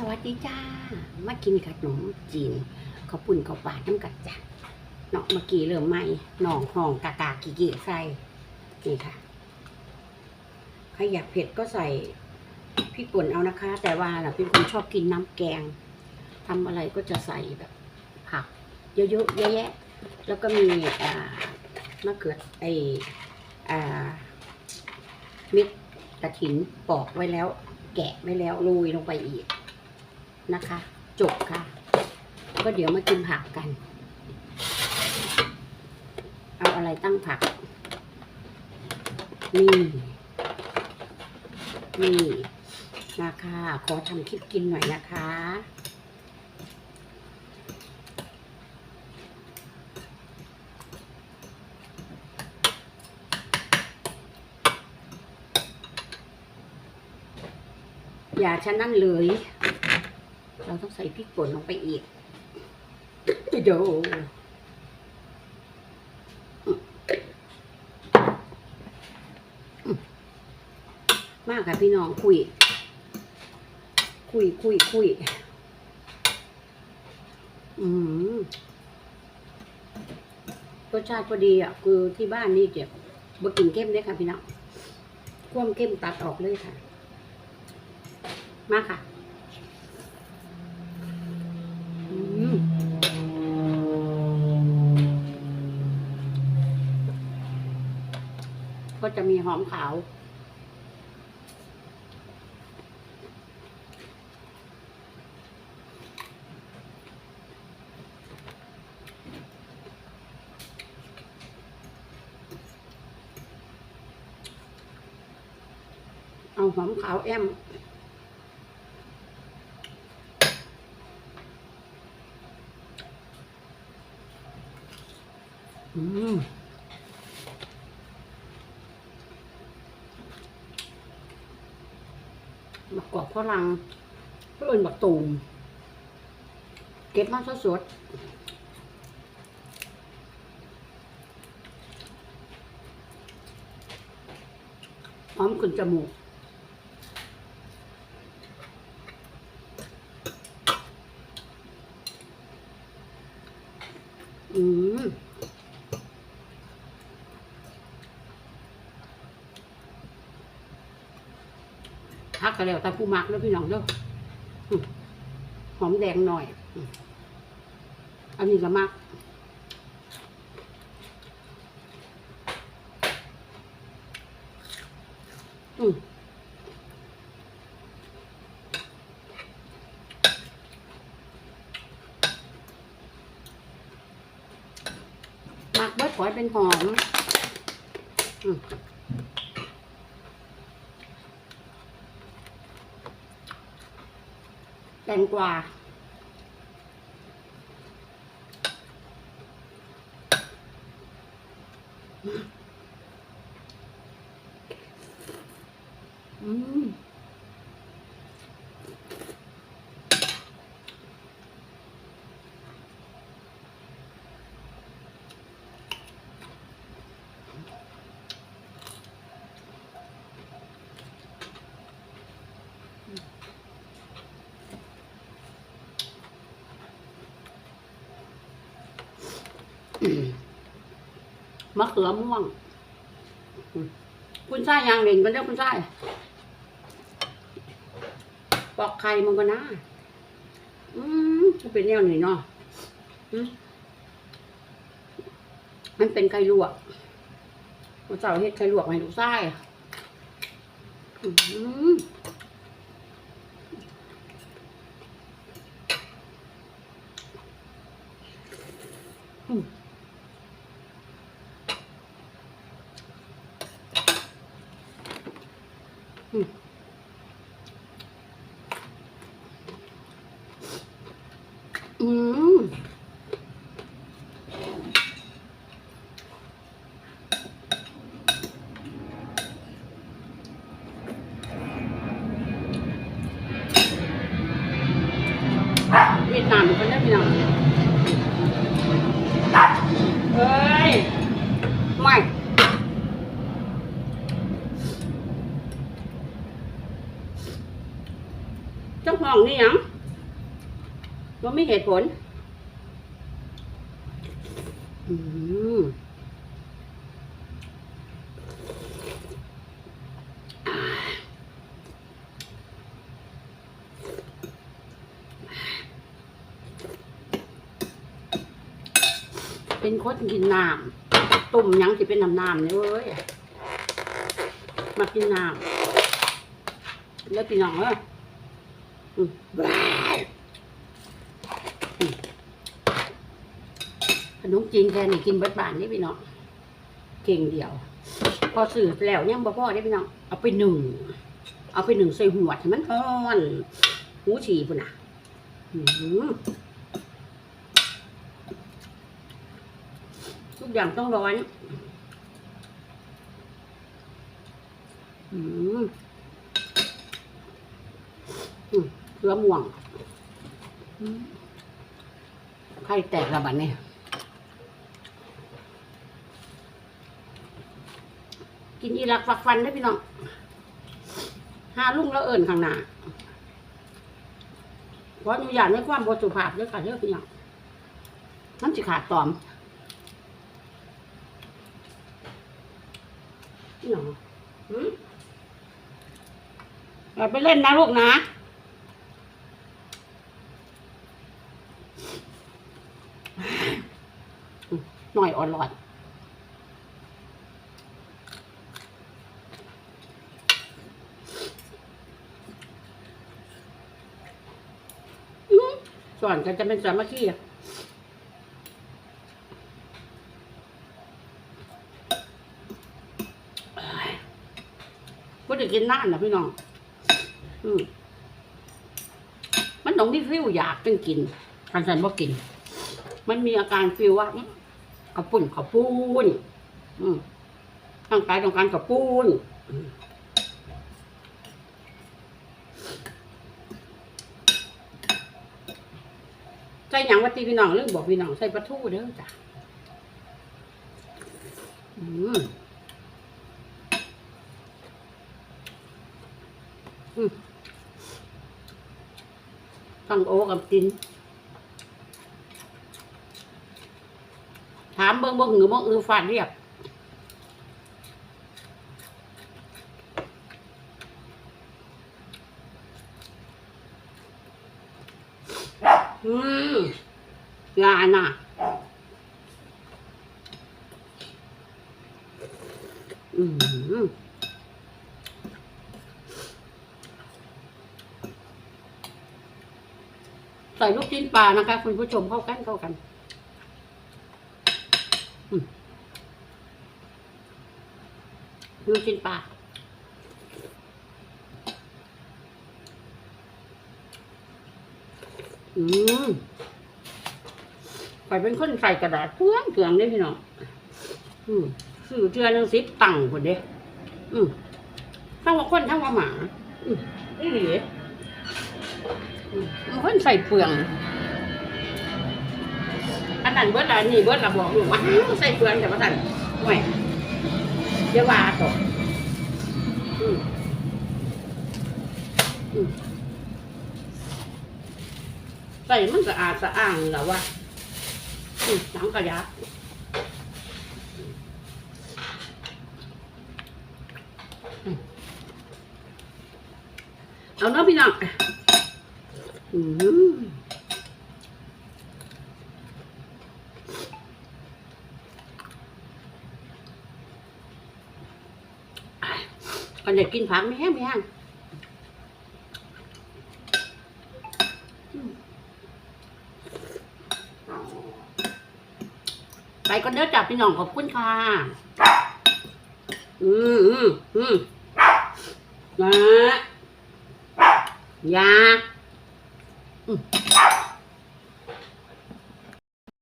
สวัสดีจ้า มากินขนมจีนข้าวปุ่นข้าวปลาน้ำกัดจ้ะเนาะเมื่อกี้เริ่มไหมหนองห้องกากากิกิใส่นี่ค่ะใครอยากเผ็ดก็ใส่พริกป่นเอานะคะ แต่ว่าเราเป็นคนชอบกินน้ำแกงทำอะไรก็จะใส่แบบผัก เยอะๆแยะๆแล้วก็มีอ่ามะเขือไออ่าเม็ดกระถินปอกไว้แล้ว แกะไว้แล้วโรยลงไปอีก นะคะ จบค่ะ ก็เดี๋ยวมากินผักกัน เอาอะไรตั้งผัก นี่ นี่นะคะ ขอทำคลิปกินหน่อยนะคะอย่าชะนั่นเลย เราต้องใส่พริกป่นลงไปอีกเดี๋ยวมากค่ะพี่น้องคุย คุยคุยคุยอืมรสชาติพอดีอะ คือที่บ้านนี่เจ็บบะกินเข้มเลยค่ะพี่น้องความเข้มตัดออกเลยค่ะ มาค่ะ จะมีหอมขาว เอาหอมขาวแอมอืม มักกอกฝรั่งเพื่อนบักตูมเก็บมาสดๆหอมขึ้นจมูก อืม พักกันแล้วแต่ผู้มักแล้วพี่น้องเด้อหอมแดงหน่อย อันนี้ก็มักอืมมักเบิดขอยเป็นหอม อืม แตงกวาอืม มะเขือม่วง คุณชายยางเด่นกันเด้อคุณชายปอกไข่มันก็น่าอืมจะเป็นแนวไหนเนาะมันเป็นไข่ลวกมาเจ้าเฮ็ดไข่ลวกให้ลูกชายอืมอืม อืมเวียดนามเป็นคนได้พี่น้องเฮ้ย ไม่ เจ้าของนี่ยังว่าไม่เหตุผล อืม เป็นคนกินน้ำต้มยังสิเป็นน้ำน้ำเนี่ยเว้ยมากินน้ำแล้วพี่น้องเอ้ยอืมบ้ายอืมขนมจีนแค่นี้กินบิดบานนี่พี่น้องเก่งเดียว พอสื่อแล้วยังบ่พอได้พี่น้องเอาไปหนึ่งเอาไปหนึ่งใส่หัวให้มันฮ้อน หูฉี่พุ่นน่ะอืม ทุกอย่างต้องร้อนอืมอืมเสือม่วงไข่แตกระบาดเนี่ยกินอีรักฟักฟันได้พี่น้องหาลุงแล้วเอิญข้างหน้าเพราะอนุญาตในความบริสุภาพเยอะกันเยอะพี่น้องน้ำจิขาดตอม พี่น้องอืมอย่าไปเล่นนะลูกนะหน่อยอ่อนหลอดสอนกันจะเป็นสามัคคีอะ ก็จะกินน่านนะพี่น้อง อืมมันต้องมีฟิวอยากจึงกินคันสันบ่กิน มันมีอาการฟิวว่าอื้อกระปุ่นกระปูนอืมร่างกายต้องการกระปูนใส่หยังวัตีพี่น้องเรื่องบอกพี่น้องใส่ปลาทูเด้อจ้ะอืม ตั้งโอกับกิน ถามเบิ่งบ่หือบ่อือฟาดเรียบอืมงานน่ะอืม ใส่ลูกชิ้นปลานะคะ คุณผู้ชมเข้ากันเข้ากันลูกชิ้นปลาอืมไปเป็นคนใส่กระดาษเพื่องเพื่องได้พี่น้องอืมสื่อเทือนึงสิบตังค์คนเด้อืมทั้งว่าคนทั้งว่าหมา อืมนี่หลีอื มันคนใส่เปลือง อันนั้นเบิดอันนี้เบิดละบอกลูกว่าใส่เปลืองแต่ว่าท่านห่วยเดี๋ยวว่าตกอืมอืมใส่มันสะอาดสะอ้างแล้วว่าอืมหลังกระยะเอาเนาะพี่น้อง อืมก่อนจะกินผักไม่แห้งไม่แห้งไปก็เด้อจับพี่น้องขอบคุณค่ะ อืออืออือนะยา Mm.